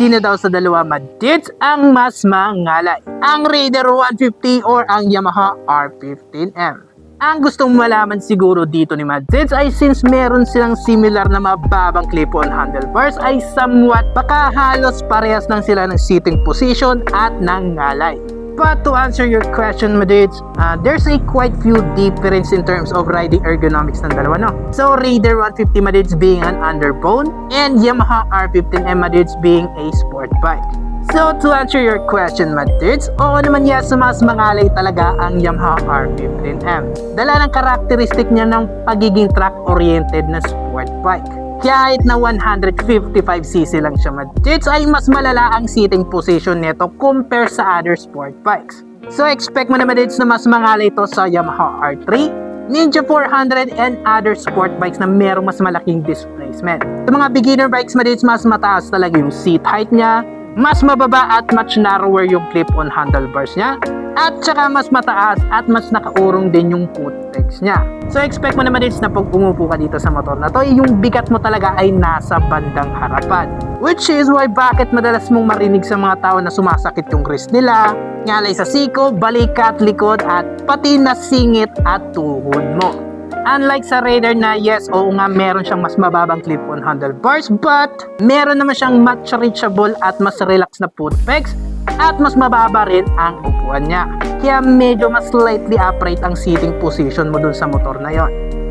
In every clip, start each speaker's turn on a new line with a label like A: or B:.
A: sino daw sa dalawa madits ang mas mangalay? Ang Raider 150 or ang Yamaha R15M? Ang gustong malaman siguro dito ni Madits ay since meron silang similar na mababang clip-on handlebars ay somewhat baka halos parehas lang sila ng sitting position at ng ngalay. But to answer your question, Madits, uh, there's a quite few difference in terms of riding ergonomics ng dalawa, no? So, Raider 150 Madits being an underbone and Yamaha R15M Madits being a sport bike. So, to answer your question, Madits, oo naman yes, mas mangalay talaga ang Yamaha R15M. Dala ng karakteristik niya ng pagiging track-oriented na sport bike. Kahit na 155cc lang siya Madits, ay mas malala ang sitting position nito compare sa other sport bikes. So, expect mo na Madits na mas mangalay ito sa Yamaha R3, Ninja 400 and other sport bikes na merong mas malaking displacement. Sa mga beginner bikes Madits, mas mataas talaga yung seat height niya, mas mababa at much narrower yung clip-on handlebars niya, at saka mas mataas at mas nakaurong din yung foot pegs niya. So expect mo naman din na pag umupo ka dito sa motor na to, yung bigat mo talaga ay nasa bandang harapan. Which is why bakit madalas mong marinig sa mga tao na sumasakit yung wrist nila, ngalay sa siko, balikat, likod at pati na singit at tuhod mo. Unlike sa Raider na yes, oo nga meron siyang mas mababang clip-on handlebars but meron naman siyang much reachable at mas relax na foot pegs at mas mababa rin ang upuan niya. Kaya medyo mas slightly upright ang sitting position mo dun sa motor na yon.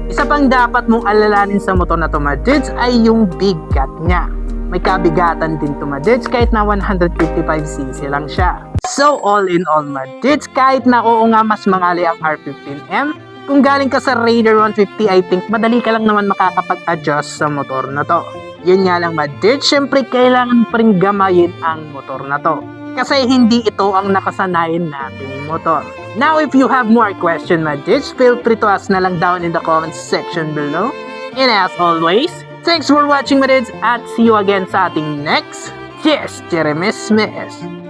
A: Isa pang dapat mong alalanin sa motor na to Majids ay yung bigat niya. May kabigatan din to Majids kahit na 155cc lang siya. So all in all Majids, kahit na oo nga mas mangali ang R15M, kung galing ka sa Raider 150, I think madali ka lang naman makakapag-adjust sa motor na to. Yun nga lang Majids, syempre kailangan pa rin gamayin ang motor na to. Kasi hindi ito ang nakasanayan nating motor. Now, if you have more question, Majids, feel free to ask na lang down in the comments section below. And as always, thanks for watching, Majids, at see you again sa ating next Yes, Jeremy Smith.